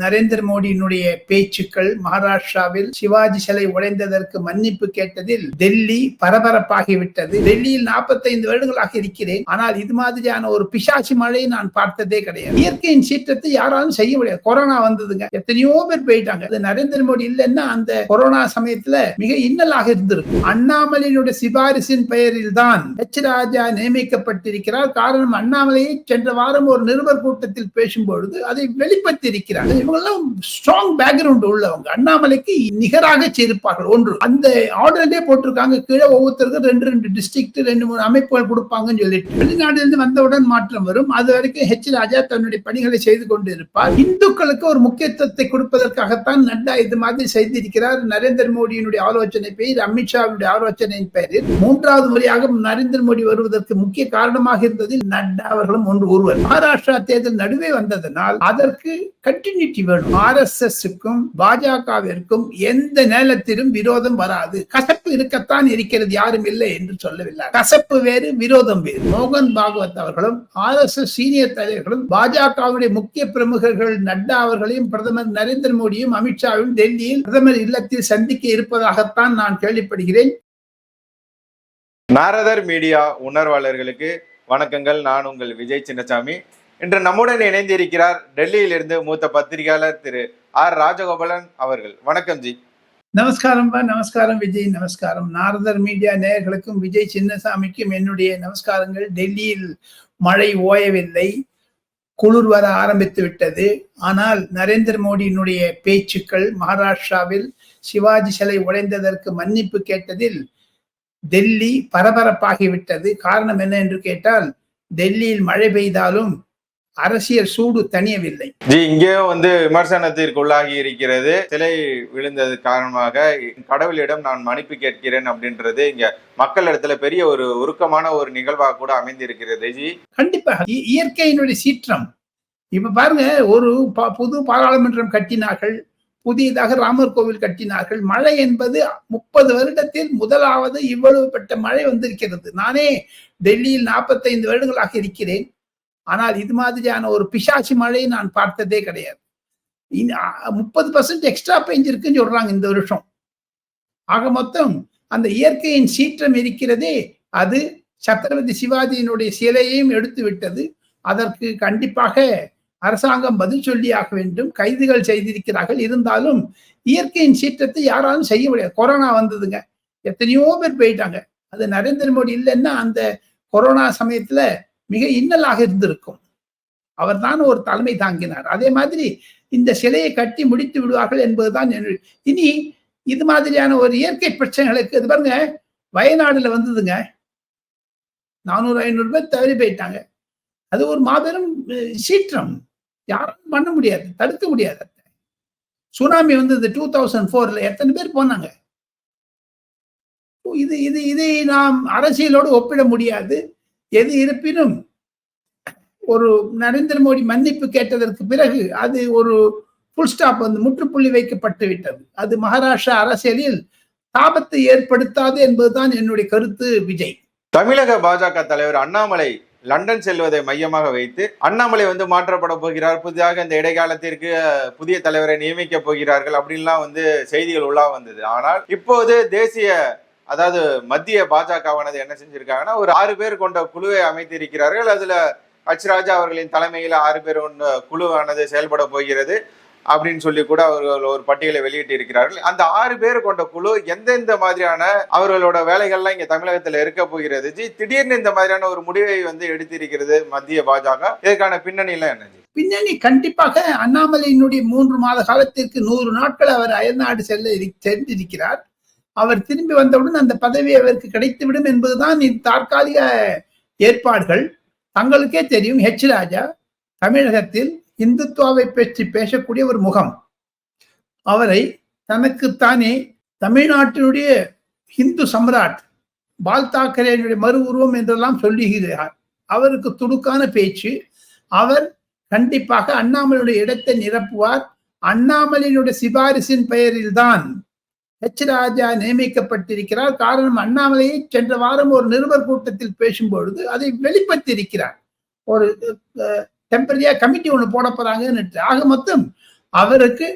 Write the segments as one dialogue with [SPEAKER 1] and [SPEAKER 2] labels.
[SPEAKER 1] நரேந்திர மோடியினுடைய பேச்சுக்கள் மகாராஷ்டிராவில் சிவாஜி சிலை உடைந்ததற்கு மன்னிப்பு கேட்டதில் டெல்லி பரபரப்பாகிவிட்டது. டெல்லியில் 45 வருடங்களாக இருக்கிறேன். ஆனால் இது மாதிரியான ஒரு பிசாசி மழையை நான் பார்த்ததே கிடையாது. இயற்கையின் சீற்றத்தை யாராலும் செய்ய முடியாது. கொரோனா வந்ததுங்க. எத்தனையோ பேர் போயிட்டாங்க. அது நரேந்திர மோடி இல்லைன்னா அந்த கொரோனா சமயத்துல மிக இன்னலாக இருந்திருக்கும். அண்ணாமலையினுடைய சிபாரிசின் பெயரில் தான் எச் ராஜா நியமிக்கப்பட்டிருக்கிறார். காரணம் அண்ணாமலையை சென்ற வாரம் ஒரு நிருபர் கூட்டத்தில் பேசும்பொழுது அதை வெளிப்படுத்தி இருக்கிறார் இவங்கெல்லாம் ஸ்ட்ராங் பேக்ரவுண்ட் உள்ளவங்க. அண்ணாமலைக்கு நிகராக சேர்ப்பார்கள் ஒன்று அந்த ஆர்டர்லேயே போட்டிருக்காங்க. கீழே ஒவ்வொருத்தருக்கும் ரெண்டு ரெண்டு டிஸ்ட்ரிக்ட் ரெண்டு மூணு அமைப்புகள் கொடுப்பாங்கன்னு சொல்லிட்டு வெளிநாட்டிலிருந்து வந்தவுடன் மாற்றம் வரும். அது வரைக்கும் ஹெச் ராஜா தன்னுடைய பணிகளை செய்து கொண்டு இருப்பார் இந்துக்களுக்கு ஒரு முக்கியத்துவத்தை கொடுப்பதற்காகத்தான் நட்டா இது மாதிரி செய்திருக்கிறார். நரேந்திர மோடியினுடைய ஆலோசனை பெயர் அமித்ஷாவுடைய ஆலோசனையின் பெயரில் மூன்றாவது முறையாக நரேந்திர மோடி வருவதற்கு முக்கிய காரணமாக இருந்ததில் நட்டா அவர்களும் ஒன்று ஒருவர். மகாராஷ்டிரா தேர்தல் நடுவே வந்ததனால் அதற்கு கண்டினியூட்டி வேணும் ஆர் எஸ் எஸ்க்கும் பாஜகவிற்கும் எந்த நேரத்திலும் விரோதம் வராது. கசப்பு இருக்கத்தான் இருக்கிறது யாரும் இல்லை என்று சொல்லவில்லை. கசப்பு வேறு விரோதம் வேறு. மோகன் பாகவத் அவர்களும் ஆர் எஸ் எஸ் சீனியர் தலைவர்களும் பாஜகவுடைய முக்கிய பிரமுகர்கள் நட்டா அவர்களையும் பிரதமர் நரேந்திர மோடியும் அமித்ஷாவும் டெல்லியில் பிரதமர் இல்லத்தில் சந்திக்க இருப்பதாகத்தான் நான் கேள்விப்படுகிறேன்.
[SPEAKER 2] நாரதர் மீடியா உணர்வாளர்களுக்கு வணக்கங்கள். நான் உங்கள் விஜய் சின்னசாமி. இன்று நம்முடன் இணைந்திருக்கிறார் டெல்லியிலிருந்து மூத்த பத்திரிகையாளர் திரு ஆர் ராஜகோபாலன் அவர்கள். வணக்கம் ஜி.
[SPEAKER 1] நமஸ்காரம் பா நமஸ்காரம் விஜய் நமஸ்காரம். நாரதர் மீடியா நேயர்களுக்கும் விஜய் சின்னசாமிக்கும் என்னுடைய நமஸ்காரங்கள். டெல்லியில் மழை ஓயவில்லை. குளிர் வர ஆரம்பித்து விட்டது. ஆனால் நரேந்திர மோடியினுடைய பேச்சுக்கள் மகாராஷ்டிராவில் சிவாஜி சிலை உடைந்ததற்கு மன்னிப்பு கேட்டதில் டெல்லி பரபரப்பாகிவிட்டது காரணம் என்ன என்று கேட்டால் டெல்லியில் மழை பெய்தாலும் அரசியல் சூடு தணியவில்லை.
[SPEAKER 2] ஜி இங்கேயும் வந்து விமர்சனத்திற்குள்ளாகி இருக்கிறது. சிலை விழுந்தது காரணமாக கடவுளிடம் நான் மன்னிப்பு கேட்கிறேன் அப்படின்றது இங்க மக்கள் இடத்துல பெரிய ஒரு உருக்கமான ஒரு நிகழ்வாக கூட அமைந்திருக்கிறது. ஜி.
[SPEAKER 1] கண்டிப்பாக இயற்கையினுடைய சீற்றம். இப்ப பாருங்க ஒரு புது பாராளுமன்றம் கட்டினார்கள் புதியதாக ராமர் கோவில் கட்டினார்கள். மழை என்பது முப்பது வருடத்தில் முதலாவது இவ்வளவு பெற்ற மழை வந்திருக்கிறது. நானே டெல்லியில் 45 வருடங்களாக இருக்கிறேன். ஆனால் இது மாதிரியான ஒரு பிசாசி மழையை நான் பார்த்ததே கிடையாது. முப்பது பர்சன்ட் எக்ஸ்ட்ரா பெஞ்சிருக்குன்னு சொல்றாங்க இந்த வருஷம். ஆக மொத்தம் அந்த இயற்கையின் சீற்றம் இருக்கிறதே அது சத்ரபதி சிவாஜியினுடைய சிலையையும் எடுத்து விட்டது. அதற்கு கண்டிப்பாக அரசாங்கம் பதில் சொல்லியாக வேண்டும். கைதுகள் செய்திருக்கிறார்கள். இருந்தாலும் இயற்கையின் சீற்றத்தை யாராலும் செய்ய முடியாது. கொரோனா வந்ததுங்க. எத்தனையோ பேர் போயிட்டாங்க. அது நரேந்திர மோடி இல்லைன்னா அந்த கொரோனா சமயத்துல மிக இன்னலாக இருந்திருக்கும். அவர்தான் ஒரு தலைமை தாங்கினார். அதே மாதிரி இந்த சிலையை கட்டி முடித்து விடுவார்கள் என்பதுதான் இனி இது மாதிரியான ஒரு இயற்கை பிரச்சனைகளுக்கு இது பாருங்க வயநாடுல வந்ததுங்க. நானூறு ஐநூறு பேர் தவறி போயிட்டாங்க. அது ஒரு மாபெரும் சீற்றம். யாரும் பண்ண முடியாது தடுக்க முடியாது சுனாமி வந்தது டூ தௌசண்ட் ஃபோர்ல எத்தனை பேர் போனாங்க? இது இது இதை நாம் அரசியலோடு ஒப்பிட முடியாது. எது இருப்பினும் ஒரு நரேந்திர மோடி மன்னிப்பு கேட்டதற்கு பிறகு அது ஒரு புல் ஸ்டாப் வந்து முற்றுப்புள்ளி வைக்கப்பட்டு விட்டது. அது மகாராஷ்டிரா அரசியலில் தாபத்தை ஏற்படுத்தாது என்பதுதான் என்னுடைய கருத்து விஜய்.
[SPEAKER 2] தமிழக பாஜக தலைவர் அண்ணாமலை லண்டன் செல்வதை மையமாக வைத்து அண்ணாமலை வந்து மாற்றப்பட போகிறார் புதிதாக இந்த இடைக்காலத்திற்கு புதிய தலைவரை நியமிக்க போகிறார்கள் அப்படின்லாம் வந்து செய்திகள் உள்ளா வந்தது. ஆனால் இப்போது தேசிய அதாவது மத்திய பாஜகவானது என்ன செஞ்சிருக்காங்கன்னா ஒரு ஆறு பேர் கொண்ட குழுவை அமைத்திருக்கிறார்கள். அதுல ஹச் ராஜா அவர்களின் தலைமையில் ஆறு பேர் ஒன்று குழுவானது செயல்பட போகிறது அப்படின்னு சொல்லி கூட அவர்கள் ஒரு பட்டியலை வெளியிட்டு இருக்கிறார்கள் அந்த ஆறு பேர் கொண்ட குழு எந்தெந்த மாதிரியான அவர்களோட வேலைகள்லாம் இங்க தமிழகத்துல இருக்க போகிறது? ஜி திடீர்னு இந்த மாதிரியான ஒரு முடிவை வந்து எடுத்திருக்கிறது மத்திய பாஜக. இதற்கான பின்னணியெல்லாம் என்ன
[SPEAKER 1] பின்னணி கண்டிப்பாக அண்ணாமலையினுடைய மூன்று மாத காலத்திற்கு நூறு நாட்கள் அவர் அயல்நாடு செல்ல சென்றிருக்கிறார். அவர் திரும்பி வந்தவுடன் அந்த பதவி அவருக்கு கிடைத்துவிடும் என்பதுதான் இந்த தற்காலிக ஏற்பாடுகள். தங்களுக்கே தெரியும் ஹெச் ராஜா தமிழகத்தில் இந்துத்துவாவை பற்றி பேசக்கூடிய ஒரு முகம். அவரை தனக்குத்தானே தமிழ்நாட்டினுடைய இந்து சம்ராட் பால் தாக்கரேனுடைய மறு உருவம் என்றெல்லாம் சொல்லுகிறார். அவருக்கு துடுக்கான பேச்சு. அவர் கண்டிப்பாக அண்ணாமலையுடைய இடத்தை நிரப்புவார். அண்ணாமலையினுடைய சிபாரிசின் பெயரில்தான் ஹெச் ராஜா நியமிக்கப்பட்டிருக்கிறார். காரணம் அண்ணாமலையை சென்ற வாரம் ஒரு நிருபர் கூட்டத்தில் பேசும்பொழுது அதை வெளிப்படுத்தியிருக்கிறார் ஒரு டெம்பரரியா கமிட்டி ஒன்று போட போறாங்கன்னு ஆக மொத்தம் அவருக்கு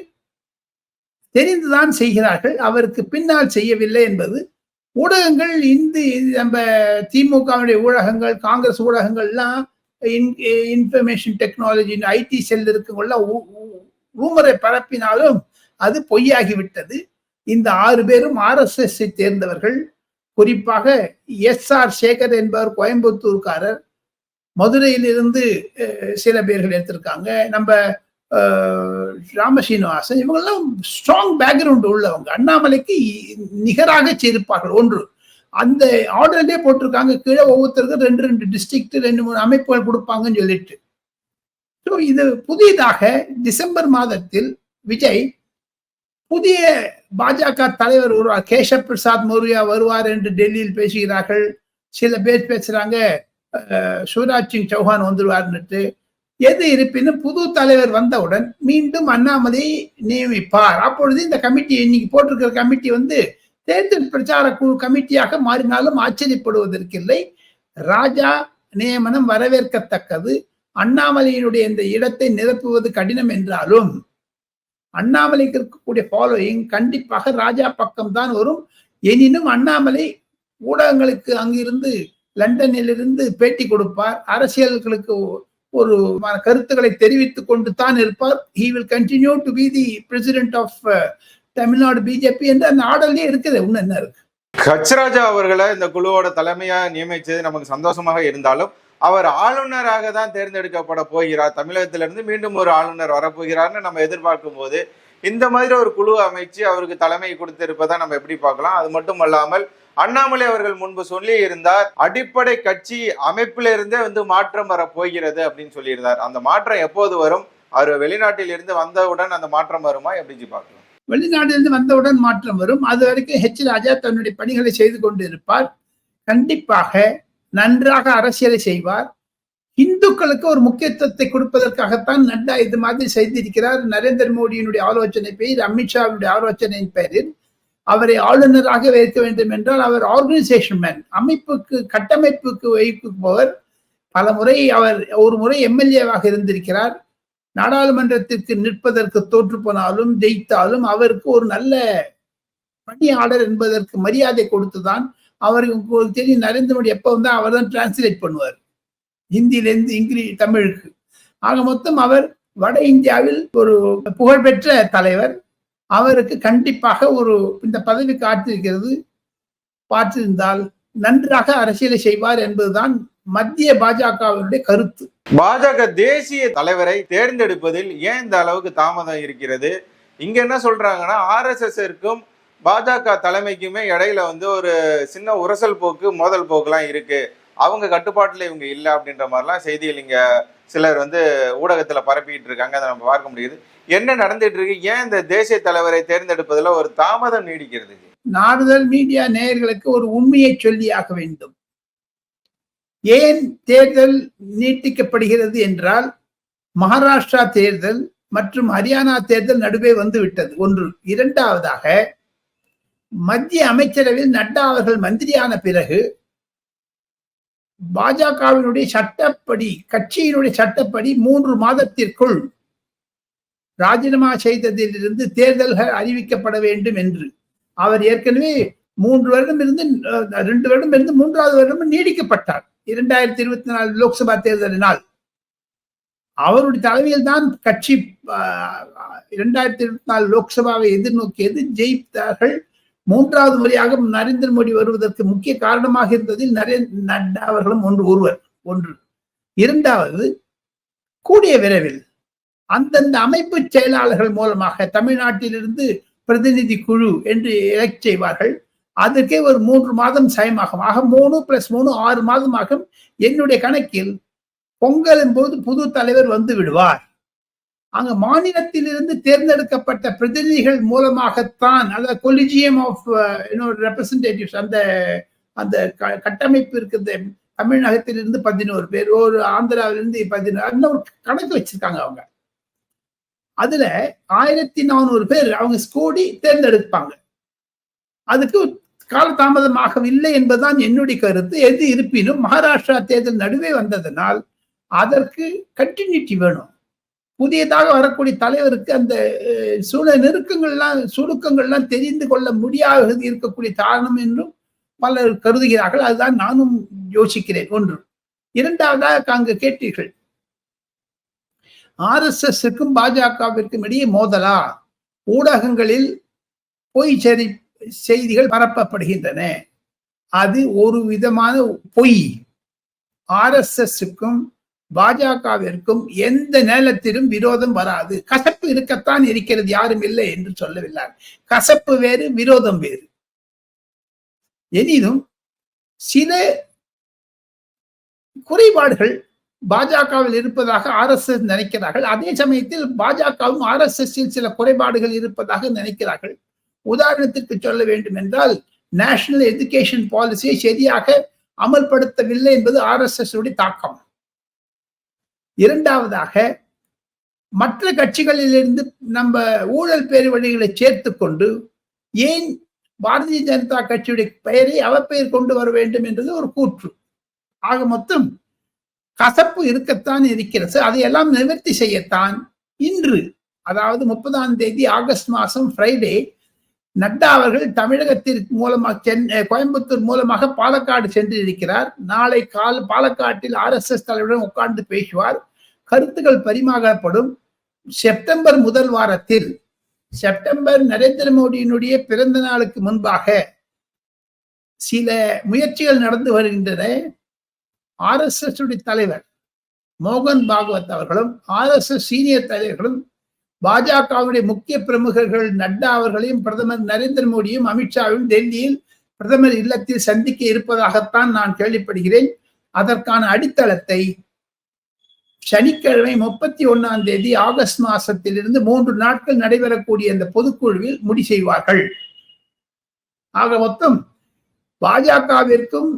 [SPEAKER 1] தெரிந்துதான் செய்கிறார்கள். அவருக்கு பின்னால் செய்யவில்லை என்பது ஊடகங்கள் இந்து நம்ம திமுகவுடைய ஊடகங்கள் காங்கிரஸ் ஊடகங்கள்லாம் இன்ஃபர்மேஷன் டெக்னாலஜி ஐடி செல் இருக்கவங்கள ரூமரை பரப்பினாலும் அது பொய்யாகிவிட்டது. இந்த ஆறு பேரும் ஆர்எஸ்எஸ் சேர்ந்தவர்கள் குறிப்பாக எஸ் ஆர் சேகர் என்பவர் கோயம்புத்தூர்காரர். மதுரையிலிருந்து சில பேர்கள் எடுத்திருக்காங்க. நம்ம ராமசீனிவாசன் இவங்கெல்லாம் ஸ்ட்ராங் பேக்ரவுண்ட் உள்ளவங்க. அண்ணாமலைக்கு நிகராக செய்திருப்பார்கள் ஒன்று. அந்த ஆர்டர்லேயே போட்டிருக்காங்க. கீழே ஒவ்வொருத்தருக்கும் ரெண்டு ரெண்டு டிஸ்ட்ரிக்ட் ரெண்டு மூணு அமைப்புகள் கொடுப்பாங்கன்னு சொல்லிட்டு. ஸோ இது புதிதாக டிசம்பர் மாதத்தில் விஜய் புதிய பாஜக தலைவர் வருவார் கேசவ் பிரசாத் மௌரியா வருவார் என்று டெல்லியில் பேசுகிறார்கள். சில பேர் பேசுறாங்க சிவராஜ் சிங் சௌஹான் வந்துருவார்னுட்டு எது இருப்பினும் புது தலைவர் வந்தவுடன் மீண்டும் அண்ணாமலை நியமிப்பார். அப்பொழுது இந்த கமிட்டி இன்னைக்கு போட்டிருக்கிற கமிட்டி வந்து தேர்தல் பிரச்சார குழு கமிட்டியாக மாறினாலும் ஆச்சரியப்படுவதற்கில்லை. ராஜா நியமனம் வரவேற்கத்தக்கது. அண்ணாமலையினுடைய இந்த இடத்தை நிரப்புவது கடினம் என்றாலும் அண்ணாமலைக்கு இருக்கக்கூடிய ஃபாலோயிங் கண்டிப்பாக ராஜா பக்கம் தான் வரும். எனினும் அண்ணாமலை ஊடகங்களுக்கு அங்கிருந்து லண்டனிலிருந்து பேட்டி கொடுப்பார். அரசியல்களுக்கு ஒரு கருத்துக்களை தெரிவித்துக் கொண்டு தான் இருப்பார் he will continue to be the president of Tamil Nadu BJP என்று அந்த ஆர்டர்லயே இருக்குது. இன்னும் என்ன இருக்கு?
[SPEAKER 2] ஹச்ராஜா அவர்களை இந்த குழுவோட தலைமையா நியமிச்சது நமக்கு சந்தோஷமாக இருந்தாலும் அவர் ஆளுநராக தான் தேர்ந்தெடுக்கப்பட போகிறார். தமிழகத்திலிருந்து மீண்டும் ஒரு ஆளுநர் வரப்போகிறார்னு நம்ம எதிர்பார்க்கும் போது இந்த மாதிரி ஒரு குழு அமைச்சு அவருக்கு தலைமை கொடுத்திருப்பதை நம்ம எப்படி பார்க்கலாம்? அது மட்டும் அல்லாமல் அண்ணாமலை அவர்கள் முன்பு சொல்லி இருந்தார் அடிப்படை கட்சி அமைப்பிலிருந்தே வந்து மாற்றம் வர போகிறது அப்படின்னு சொல்லியிருந்தார். அந்த மாற்றம் எப்போது வரும்? அவர் வெளிநாட்டில் இருந்து வந்தவுடன் அந்த மாற்றம் வருமா? எப்படி பார்க்கலாம்.
[SPEAKER 1] வெளிநாட்டிலிருந்து வந்தவுடன் மாற்றம் வரும். அது வரைக்கும் ஹெச் ராஜா தன்னுடைய பணிகளை செய்து கொண்டு இருப்பார் கண்டிப்பாக நன்றாக அரசியலை செய்வார். இந்துக்களுக்கு ஒரு முக்கியத்துவத்தை கொடுப்பதற்காகத்தான் நட்டா இது மாதிரி செய்திருக்கிறார். நரேந்திர மோடியினுடைய ஆலோசனை பெயர் அமித்ஷாவுடைய ஆலோசனையின் பெயரில் அவரை ஆளுநராக வைக்க வேண்டும் என்றால் அவர் ஆர்கனைசேஷன் மேன் அமைப்புக்கு கட்டமைப்புக்கு வைக்குபவர். பல முறை அவர் ஒரு முறை எம்எல்ஏவாக இருந்திருக்கிறார். நாடாளுமன்றத்திற்கு நிற்பதற்கு தோற்று போனாலும் ஜெயித்தாலும் அவருக்கு ஒரு நல்ல பணியாளர் என்பதற்கு மரியாதை கொடுத்துதான் அவருக்கு உங்களுக்கு தெரியும் நரேந்திர மோடி எப்போ வந்தா அவர் தான் டிரான்ஸ்லேட் பண்ணுவார். ஹிந்தியிலேருந்து இங்கிலீஷ் தமிழுக்கு. ஆக மொத்தம் அவர் வட இந்தியாவில் ஒரு புகழ்பெற்ற தலைவர். அவருக்கு கண்டிப்பாக ஒரு இந்த பதவி காத்திருக்கிறது. பார்த்திருந்தால் நன்றாக அரசியலை செய்வார் என்பதுதான் மத்திய பாஜகவினுடைய கருத்து.
[SPEAKER 2] பாஜக தேசிய தலைவரை தேர்ந்தெடுப்பதில் ஏன் இந்த அளவுக்கு தாமதம் இருக்கிறது? இங்க என்ன சொல்றாங்கன்னா ஆர்எஸ்எஸ்க்கும் பாஜக தலைமைக்குமே இடையில வந்து ஒரு சின்ன உரசல் போக்கு மோதல் போக்குலாம் இருக்கு. அவங்க கட்டுப்பாட்டில் இவங்க இல்லை அப்படின்ற மாதிரிலாம் செய்திகள் இங்க சிலர் வந்து ஊடகத்துல பரப்பிட்டு இருக்காங்க. அதை நம்ம பார்க்க முடியுது. என்ன நடந்துட்டு இருக்கு? ஏன் இந்த தேசிய தலைவரை தேர்ந்தெடுப்பதில் ஒரு தாமதம் நீடிக்கிறது?
[SPEAKER 1] நாடுதல் மீடியா நேயர்களுக்கு ஒரு உண்மையை சொல்லியாக வேண்டும். ஏன் தேர்தல் நீட்டிக்கப்படுகிறது என்றால் மகாராஷ்டிரா தேர்தல் மற்றும் ஹரியானா தேர்தல் நடுவே வந்து விட்டது ஒன்று. இரண்டாவதாக மத்திய அமைச்சரவையில் நட்டா அவர்கள் மந்திரியான பிறகு பாஜகவினுடைய சட்டப்படி கட்சியினுடைய சட்டப்படி மூன்று மாதத்திற்குள் ராஜினாமா செய்ததிலிருந்து தேர்தல்கள் அறிவிக்கப்பட வேண்டும் என்று. அவர் ஏற்கனவே மூன்று வருடம் இருந்து ரெண்டு வருடம் இருந்து மூன்றாவது வருடம் நீடிக்கப்பட்டார். இரண்டாயிரத்தி இருபத்தி நாலு லோக்சபா தேர்தலினால். அவருடைய தலைமையில் தான் கட்சி இரண்டாயிரத்தி இருபத்தி நாலு லோக்சபாவை எதிர்நோக்கியது ஜெயித்தார்கள். மூன்றாவது முறையாக நரேந்திர மோடி வருவதற்கு முக்கிய காரணமாக இருந்ததில் நரேந்திர நட்டா அவர்களும் ஒன்று ஒருவர் ஒன்று. இரண்டாவது கூடிய விரைவில் அந்தந்த அமைப்பு செயலாளர்கள் மூலமாக தமிழ்நாட்டிலிருந்து பிரதிநிதி குழு என்று எலக்ட் செய்வார்கள். அதற்கே ஒரு மூன்று மாதம் சயமாகும். ஆக மூணு பிளஸ் மூணு ஆறு மாதம் ஆகும் என்னுடைய கணக்கில் பொங்கலின் போது புது தலைவர் வந்து விடுவார். அங்க மாநிலத்திலிருந்து தேர்ந்தெடுக்கப்பட்ட பிரதிநிதிகள் மூலமாகத்தான் அதாவது கொலிஜியம் ஆஃப் ரெப்ரசன்டேட்டிவ்ஸ் அந்த அந்த கட்டமைப்பு இருக்குது. தமிழகத்திலிருந்து பதினோரு பேர் ஒரு ஆந்திராவிலிருந்து பதினோரு அந்த ஒரு கணக்கு வச்சிருக்காங்க அவங்க. அதுல ஆயிரத்தி நானூறு பேர் அவங்க ஸ்கூடி தேர்ந்தெடுப்பாங்க. அதுக்கு காலதாமதமாகவில்லை என்பதுதான் என்னுடைய கருத்து. எது இருப்பினும் மகாராஷ்டிரா தேர்தல் நடுவே வந்ததனால் அதற்கு கண்டினியூட்டி வேணும். புதியதாக வரக்கூடிய தலைவருக்கு அந்த அஹ், சூழ நெருக்கங்கள்லாம் சுருக்கங்கள்லாம் தெரிந்து கொள்ள முடியாத இருக்கக்கூடிய காரணம் என்றும் பலர் கருதுகிறார்கள். அதுதான் நானும் யோசிக்கிறேன். ஒன்று. இரண்டாவதாக அங்கு கேட்டீர்கள். ஆர் எஸ் எஸ்க்கும் பாஜகவிற்கும் இடையே மோதலா? ஊடகங்களில் பொய் சரி செய்திகள் பரப்பப்படுகின்றன. அது ஒரு விதமான பொய். ஆர் எஸ் எஸ்க்கும் பாஜகவிற்கும் எந்த நேரத்திலும் விரோதம் வராது. கசப்பு இருக்கத்தான் இருக்கிறது யாரும் இல்லை என்று சொல்லவில்லை. கசப்பு வேறு விரோதம் வேறு. எனினும் சில குறைபாடுகள் பாஜகவில் இருப்பதாக ஆர் எஸ் எஸ் நினைக்கிறார்கள். அதே சமயத்தில் பாஜகவும் ஆர் எஸ் எஸ் சில குறைபாடுகள் இருப்பதாக நினைக்கிறார்கள். உதாரணத்திற்கு சொல்ல வேண்டும் என்றால் நேஷனல் எஜுகேஷன் பாலிசியை சரியாக அமல்படுத்தவில்லை என்பது ஆர் எஸ் எஸ் உடைய தாக்கம். இரண்டாவதாக மற்ற கட்சிகளிலிருந்து நம்ம ஊழல் பேருவழிகளை சேர்த்து கொண்டு ஏன் பாரதிய ஜனதா கட்சியுடைய பெயரை அவப்பெயர் கொண்டு வர வேண்டும் என்றது ஒரு கூற்று. ஆக மொத்தம் கசப்பு இருக்கத்தான் இருக்கிறது. அதையெல்லாம் நிவர்த்தி செய்யத்தான் இன்று அதாவது முப்பதாம் தேதி ஆகஸ்ட் மாதம் ஃப்ரைடே நட்டா அவர்கள் தமிழகத்திற்கு மூலமாக சென்னை கோயம்புத்தூர் மூலமாக பாலக்காடு சென்று இருக்கிறார் நாளை கால் பாலக்காட்டில் ஆர் எஸ் எஸ் தலைவருடன் உட்கார்ந்து பேசுவார். கருத்துக்கள் பரிமாறப்படும். செப்டம்பர் முதல் வாரத்தில் செப்டம்பர் நரேந்திர மோடியினுடைய பிறந்த நாளுக்கு முன்பாக சில முயற்சிகள் நடந்து வருகின்றன. ஆர் எஸ் எஸ் தலைவர் மோகன் பாகவத் அவர்களும் ஆர் எஸ் எஸ் சீனியர் தலைவர்களும் பாஜகவினுடைய முக்கிய பிரமுகர்கள் நட்டா அவர்களையும் பிரதமர் நரேந்திர மோடியும் அமித்ஷாவையும் டெல்லியில் பிரதமர் இல்லத்தில் சந்திக்க இருப்பதாகத்தான் நான் கேள்விப்படுகிறேன். அதற்கான அடித்தளத்தை சனிக்கிழமை முப்பத்தி ஒன்னாம் தேதி ஆகஸ்ட் மாசத்திலிருந்து மூன்று நாட்கள் நடைபெறக்கூடிய இந்த பொதுக்குழுவில் முடி செய்வார்கள். ஆக மொத்தம் பாஜகவிற்கும்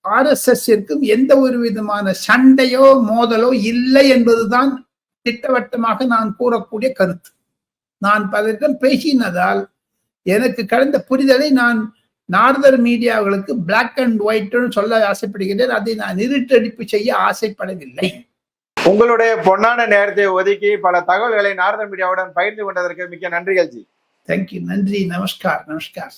[SPEAKER 1] ஆர் எஸ் எஸ்ஸிற்கும் எந்த ஒரு விதமான சண்டையோ மோதலோ இல்லை என்பதுதான் திட்டவட்டமாக நான் கூறக்கூடிய கருத்து. நான் பலரிடம் பேசினதால் எனக்கு கடந்த புரிதலை நான் நார்தர் மீடியாவுகளுக்கு பிளாக் அண்ட் ஒயிட்னு சொல்ல ஆசைப்படுகிறேன் அதை நான் இருட்டடிப்பு செய்ய ஆசைப்படவில்லை.
[SPEAKER 2] உங்களுடைய பொன்னான நேரத்தை ஒதுக்கி பல தகவல்களை நார்தன் மீடியாவுடன் பகிர்ந்து கொண்டதற்கு மிக்க நன்றிகள் ஜி.
[SPEAKER 1] தேங்க்யூ நன்றி. நமஸ்கார். நமஸ்கார்.